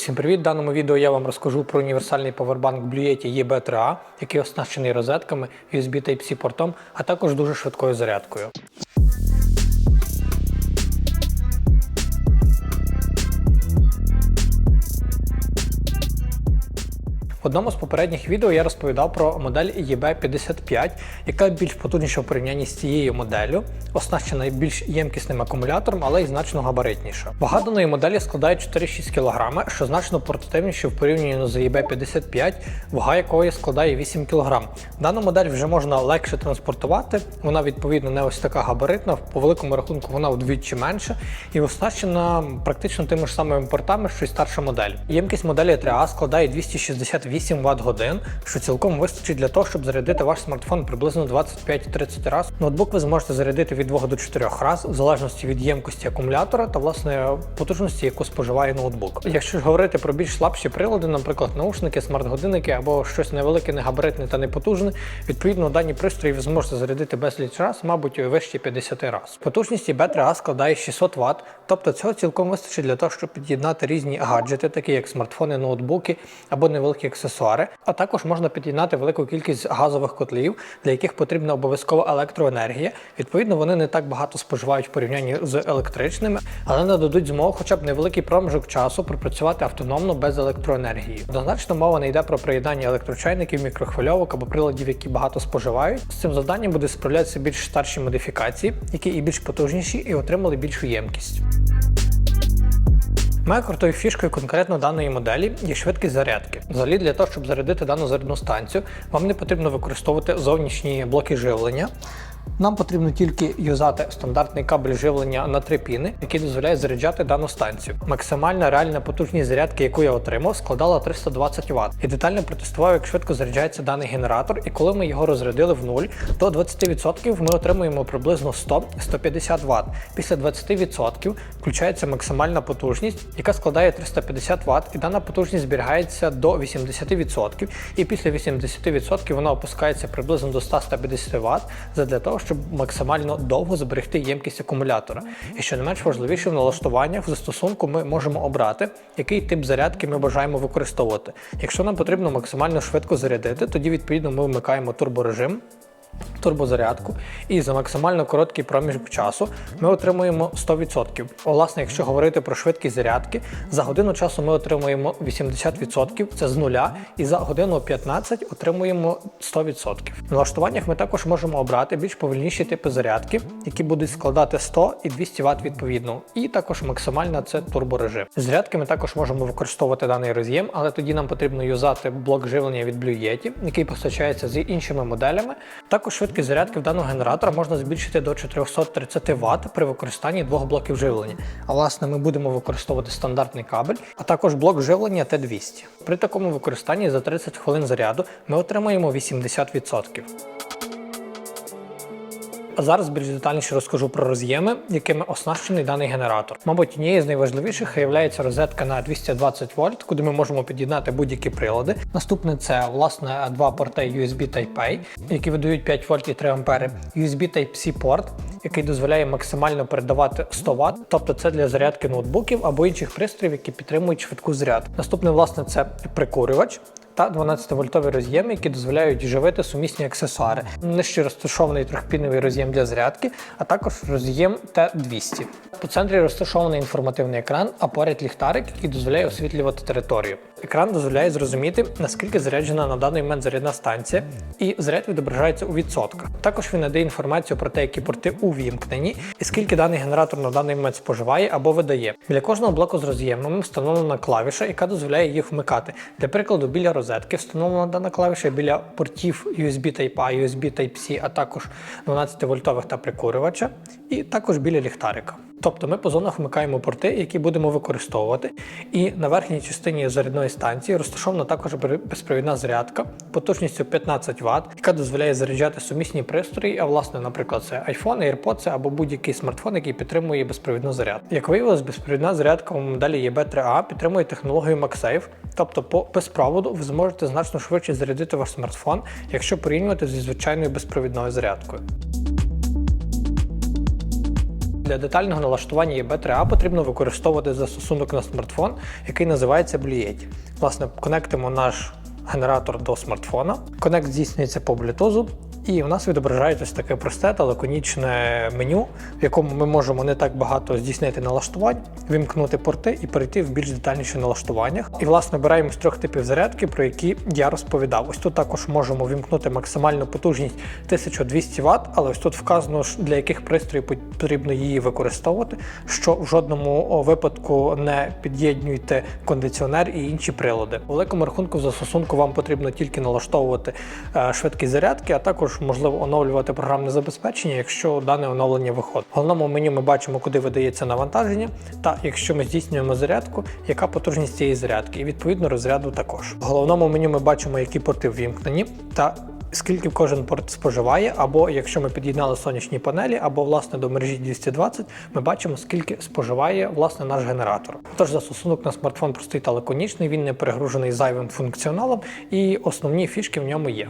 Всім привіт! В даному відео я вам розкажу про універсальний павербанк Blue Yeti EB3A, який оснащений розетками, USB Type-C портом, а також дуже швидкою зарядкою. В одному з попередніх відео я розповідав про модель EB55, яка більш потужніша в порівнянні з цією моделлю, оснащена більш ємкісним акумулятором, але й значно габаритніша. Вага даної моделі складає 4,6 кг, що значно портативніше в порівнянні з EB55, вага якої складає 8 кг. Дану модель вже можна легше транспортувати, вона відповідно не ось така габаритна, по великому рахунку вона вдвічі менша і оснащена практично тими ж самими портами, що й старша модель. Ємкість моделі 3А складає 268 Вт годин, що цілком вистачить для того, щоб зарядити ваш смартфон приблизно 25-30 разів. Ноутбук ви зможете зарядити від 2 до 4 разів, в залежності від ємкості акумулятора та власне потужності, яку споживає ноутбук. Якщо ж говорити про більш слабші прилади, наприклад, наушники, смарт-годинники або щось невелике, негабаритне та непотужне, відповідно дані пристрої ви зможете зарядити безліч раз, мабуть, вище 50 разів. Потужність B3A складає 600 Вт, тобто цього цілком вистачить для того, щоб під'єднати різні гаджети, такі як смартфони, ноутбуки або невеликі аксесуари. А також можна під'єднати велику кількість газових котлів, для яких потрібна обов'язкова електроенергія. Відповідно, вони не так багато споживають в порівнянні з електричними, але нададуть змогу хоча б невеликий проміжок часу пропрацювати автономно без електроенергії. Однозначно мова не йде про приєднання електрочайників, мікрохвильовок або приладів, які багато споживають. З цим завданням буде справлятися більш старші модифікації, які і більш потужніші, і отримали більшу ємкість. Моєю крутою фішкою конкретно даної моделі є швидкість зарядки. Взагалі для того, щоб зарядити дану зарядну станцію, вам не потрібно використовувати зовнішні блоки живлення. Нам потрібно тільки юзати стандартний кабель живлення на три піни, який дозволяє заряджати дану станцію. Максимальна реальна потужність зарядки, яку я отримав, складала 320 Вт. І детально протестував, як швидко заряджається даний генератор. І коли ми його розрядили в нуль, до 20% ми отримуємо приблизно 100-150 Вт. Після 20% включається максимальна потужність, яка складає 350 Вт, і дана потужність зберігається до 80%. І після 80% вона опускається приблизно до 100-150 Вт задля того, щоб максимально довго зберегти ємкість акумулятора. І що не менш важливіше в налаштуваннях в застосунку ми можемо обрати, який тип зарядки ми бажаємо використовувати. Якщо нам потрібно максимально швидко зарядити, тоді відповідно ми вмикаємо турборежим. Турбозарядку, і за максимально короткий проміжок часу ми отримуємо 100%. Власне, якщо говорити про швидкість зарядки, за годину часу ми отримуємо 80%, це з нуля, і за годину 15 отримуємо 100%. В налаштуваннях ми також можемо обрати більш повільніші типи зарядки, які будуть складати 100 і 200 Вт відповідно. І також максимальна це турборежим. Зарядки ми також можемо використовувати даний роз'єм, але тоді нам потрібно юзати блок живлення від Blue Yeti, який постачається з іншими моделями. Також швидкість зарядки в даного генератора можна збільшити до 430 Вт при використанні двох блоків живлення. А власне ми будемо використовувати стандартний кабель, а також блок живлення Т200. При такому використанні за 30 хвилин заряду ми отримаємо 80%. А зараз більш детальніше розкажу про роз'єми, якими оснащений даний генератор. Мабуть, однією з найважливіших є розетка на 220 вольт, куди ми можемо під'єднати будь-які прилади. Наступне це власне два порти USB Type-A, які видають 5 вольт і 3 ампери. USB Type-C порт, який дозволяє максимально передавати 100 Вт, тобто це для зарядки ноутбуків або інших пристроїв, які підтримують швидку зарядку. Наступне, власне, це прикурювач та 12-вольтові роз'єми, які дозволяють живити сумісні аксесуари. Нижче розташований трьохпіновий роз'єм для зарядки, а також роз'єм Т200. По центрі розташований інформативний екран, а поряд ліхтарик, який дозволяє освітлювати територію. Екран дозволяє зрозуміти, наскільки заряджена на даний момент зарядна станція, і заряд відображається у відсотках. Також він надає інформацію про те, які порти увімкнені, і скільки даний генератор на даний момент споживає або видає. Біля кожного блоку з роз'ємами встановлена клавіша, яка дозволяє їх вмикати. Для прикладу, біля розетки встановлена дана клавіша біля портів USB Type-A, USB Type-C, а також 12 вольтових та прикурювача, і також біля ліхтарика. Тобто ми по зонах вмикаємо порти, які будемо використовувати. І на верхній частині зарядної станції розташована також безпровідна зарядка потужністю 15 Вт, яка дозволяє заряджати сумісні пристрої, а власне, наприклад, це iPhone, AirPods або будь-який смартфон, який підтримує безпровідну зарядку. Як виявилось, безпровідна зарядка у моделі EB3A підтримує технологію MagSafe, тобто по безпроводу ви зможете значно швидше зарядити ваш смартфон, якщо порівнювати зі звичайною безпровідною зарядкою. Для детального налаштування EB3A потрібно використовувати застосунок на смартфон, який називається Bluetooth. Власне, конектимо наш генератор до смартфона. Конект здійснюється по Bluetooth, і у нас відображається ось таке просте та лаконічне меню, в якому ми можемо не так багато здійснити налаштувань, вімкнути порти і перейти в більш детальніші налаштуваннях. І власне обираємо з трьох типів зарядки, про які я розповідав. Ось тут також можемо вімкнути максимальну потужність 1200 Вт, але ось тут вказано для яких пристроїв потрібно її використовувати, що в жодному випадку не під'єднуйте кондиціонер і інші прилади. У великому рахунку застосунку вам потрібно тільки налаштовувати е, швидкість зарядки, а також можливо оновлювати програмне забезпечення, якщо дане оновлення виходить. В головному меню ми бачимо, куди видається навантаження, та якщо ми здійснюємо зарядку, яка потужність цієї зарядки, і відповідно розряду також. В головному меню ми бачимо, які порти ввімкнені та скільки кожен порт споживає, або якщо ми під'єднали сонячні панелі, або власне до мережі 220, ми бачимо, скільки споживає власне наш генератор. Тож застосунок на смартфон простий та лаконічний, він не перегружений зайвим функціоналом, і основні фішки в ньому є.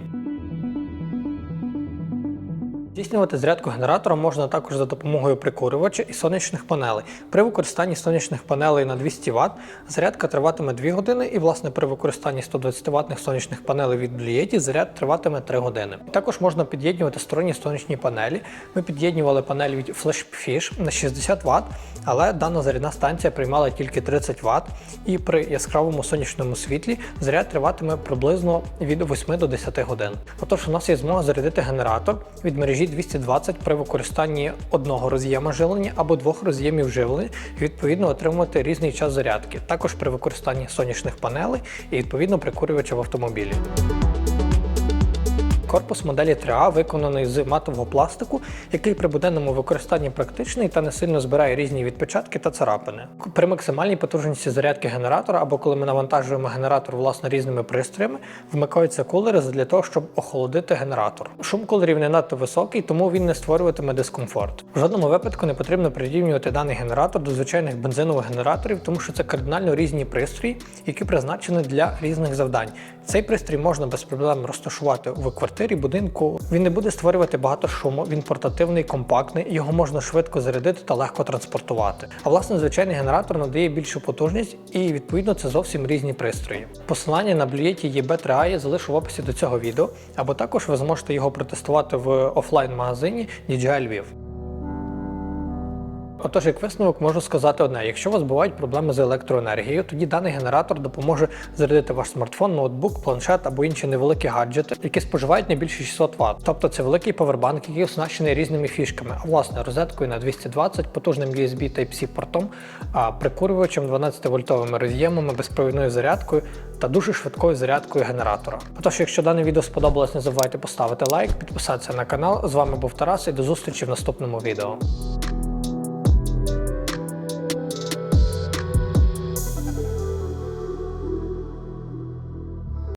Здійснювати зарядку генератора можна також за допомогою прикурювача і сонячних панелей. При використанні сонячних панелей на 200 Вт зарядка триватиме 2 години, і власне при використанні 120 ватних сонячних панелей від Blietti заряд триватиме 3 години. Також можна під'єднувати сторонні сонячні панелі. Ми під'єднували панель від FlashFish на 60 Вт, але дана зарядна станція приймала тільки 30 Вт, і при яскравому сонячному світлі заряд триватиме приблизно від 8 до 10 годин. Отож, у нас є змога зарядити генератор від мережі 220 при використанні одного роз'єма живлення або двох роз'ємів живлення і відповідно отримувати різний час зарядки, також при використанні сонячних панелей і відповідно прикурювача в автомобілі. Корпус моделі 3А виконаний з матового пластику, який при буденному використанні практичний та не сильно збирає різні відпечатки та царапини. При максимальній потужності зарядки генератора або коли ми навантажуємо генератор власне різними пристроями, вмикаються кулери для того, щоб охолодити генератор. Шум кулерів не надто високий, тому він не створюватиме дискомфорт. В жодному випадку не потрібно прирівнювати даний генератор до звичайних бензинових генераторів, тому що це кардинально різні пристрої, які призначені для різних завдань. Цей пристрій можна без проблем розташувати в квартирі, будинку. Він не буде створювати багато шуму, він портативний, компактний, його можна швидко зарядити та легко транспортувати. А власне звичайний генератор надає більшу потужність і відповідно це зовсім різні пристрої. Посилання на Bluetooth EB3A я залишу в описі до цього відео, або також ви зможете його протестувати в офлайн-магазині DJI Lviv. Отож, як висновок можу сказати одне: якщо у вас бувають проблеми з електроенергією, тоді даний генератор допоможе зарядити ваш смартфон, ноутбук, планшет або інші невеликі гаджети, які споживають не більше 600 Вт. Тобто це великий павербанк, який оснащений різними фішками, а власне розеткою на 220, потужним USB Type-C портом, прикурювачем 12 вольтовими роз'ємами, безпровідною зарядкою та дуже швидкою зарядкою генератора. Отож, якщо дане відео сподобалось, не забувайте поставити лайк, підписатися на канал. З вами був Тарас і до зустрічі в наступному відео.